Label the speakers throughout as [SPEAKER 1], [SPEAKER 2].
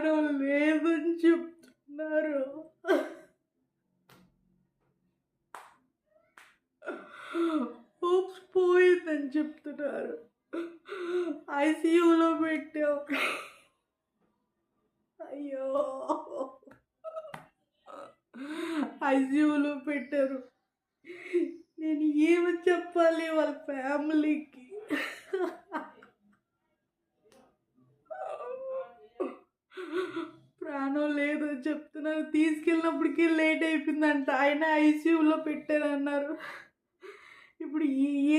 [SPEAKER 1] ప్రాణం లేదని చెప్తున్నారు. హోప్స్ పోయిందని చెప్తున్నారు. ఐసీయూలో పెట్టాం అయ్యో. ఐసీయూలో పెట్టారు. నేను ఏమి చెప్పాలి వాళ్ళ ఫ్యామిలీకి? ప్రాణం లేదని చెప్తున్నారు. తీసుకెళ్ళినప్పటికీ లేట్ అయిపోయిందంట. ఆయన ఐసీయూలో పెట్టారన్నారు. ఇప్పుడు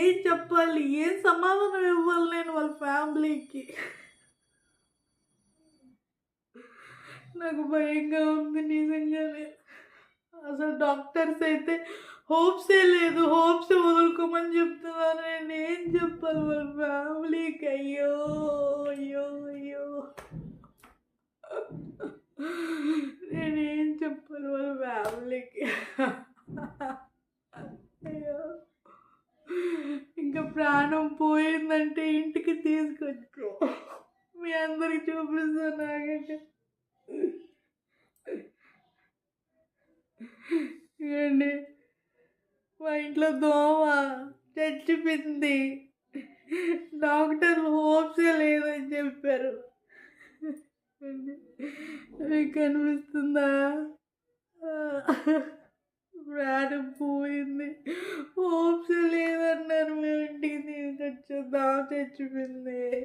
[SPEAKER 1] ఏం చెప్పాలి? ఏం సమాధానం ఇవ్వాలి నేను వాళ్ళ ఫ్యామిలీకి? నాకు భయంగా ఉంది నిజంగానే. అసలు డాక్టర్స్ అయితే హోప్సే లేదు. హోప్స్ వదులుకోమని చెప్తున్నారు. నేను ఏం చెప్పాలి వాళ్ళ ఫ్యామిలీకి? అయ్యో అయ్యో నేనేం చెప్పను వాళ్ళ ఫ్యామిలీకి. అయ్యో. ఇంకా ప్రాణం పోయిందంటే ఇంటికి తీసుకొచ్చు మీ అందరికి చూపిస్తాను నాకంటే ఏంటి మా ఇంట్లో దోమ చచ్చిపోయింది. డాక్టర్లు హోప్సే లేదని చెప్పారు. మీకు కనిపిస్తుందా? ప్రాణం పోయింది. హోప్స్ లేదన్నారు మేము ఇంటికి. తీసుకొచ్చేద్దాం చచ్చిపోయింది.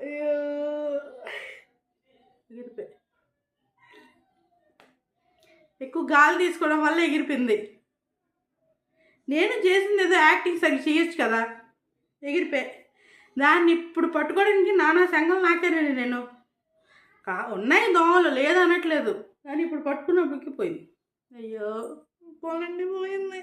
[SPEAKER 1] అయ్యో. ఎగిరిపోయి. ఎక్కువ గాలి తీసుకోవడం వల్ల ఎగిరిపోయింది. నేను చేసింది ఏదో యాక్టింగ్ సరిగ్గా చేయొచ్చు కదా. ఎగిరిపోయి. దాన్ని ఇప్పుడు పట్టుకోవడానికి నానా సంఘం నాకేనండి నేను. కా ఉన్నాయి దోమలు లేదనట్లేదు. కానీ ఇప్పుడు పట్టుకున్నప్పటికి పోయింది. అయ్యో పోనండి పోయింది.